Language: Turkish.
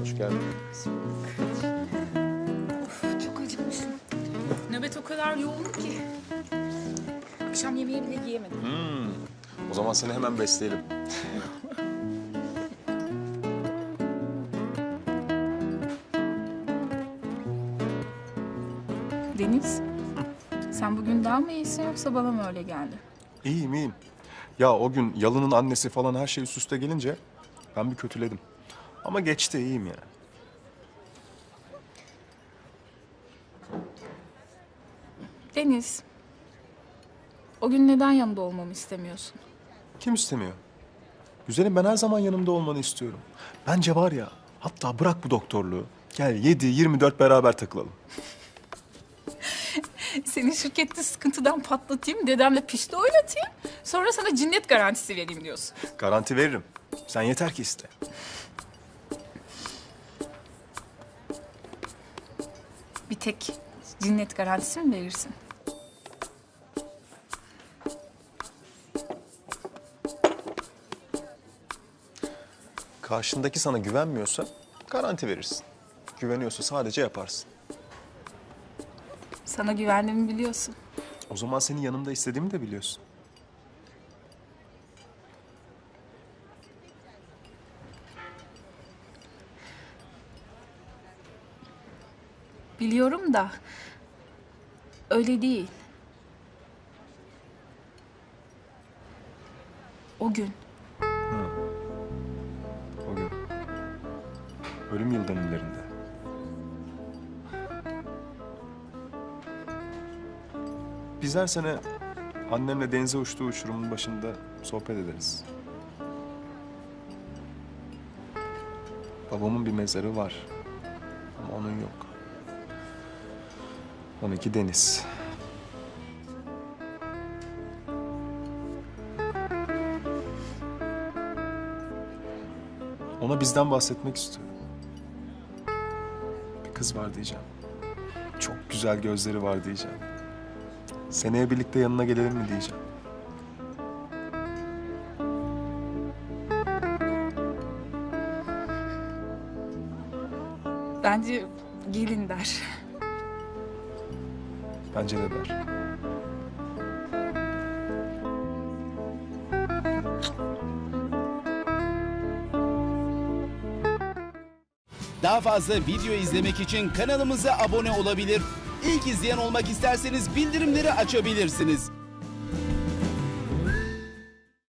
Hoş geldin. Of çok acıkmışım. Nöbet o kadar yoğun ki. Akşam yemeği bile yiyemedim. O zaman seni hemen besleyelim. Deniz, sen bugün daha mı iyisin yoksa bana mı öyle geldi? İyiyim iyiyim. Ya o gün Yalın'ın annesi falan her şey üst üste gelince ben bir kötüledim. Ama geçti iyiyim yani. Deniz, o gün neden yanımda olmamı istemiyorsun? Kim istemiyor? Güzelim ben her zaman yanımda olmanı istiyorum. Bence var ya hatta bırak bu doktorluğu. Gel 7-24 beraber takılalım. Seni şirkette sıkıntıdan patlatayım, dedemle pişti oynatayım. Sonra sana cinnet garantisi vereyim diyorsun. Garanti veririm. Sen yeter ki iste. Bir tek cinnet garantisi mi verirsin? Karşındaki sana güvenmiyorsa garanti verirsin. Güveniyorsa sadece yaparsın. Sana güvendiğimi biliyorsun. O zaman seni yanımda istediğimi de biliyorsun. Biliyorum da öyle değil. O gün O gün. Ölüm yıl dönümlerinde. Biz her sene annemle denize uçtuğu uçurumun başında sohbet ederiz. Babamın bir mezarı var. Ama onun yok. Onunki deniz. Ona bizden bahsetmek istiyorum. Bir kız var diyeceğim. Çok güzel gözleri var diyeceğim. Seneye birlikte yanına gelelim mi diyeceğim. bence gelin der. Bence de der. Daha fazla video izlemek için kanalımıza abone olabilir. İlk izleyen olmak isterseniz bildirimleri açabilirsiniz.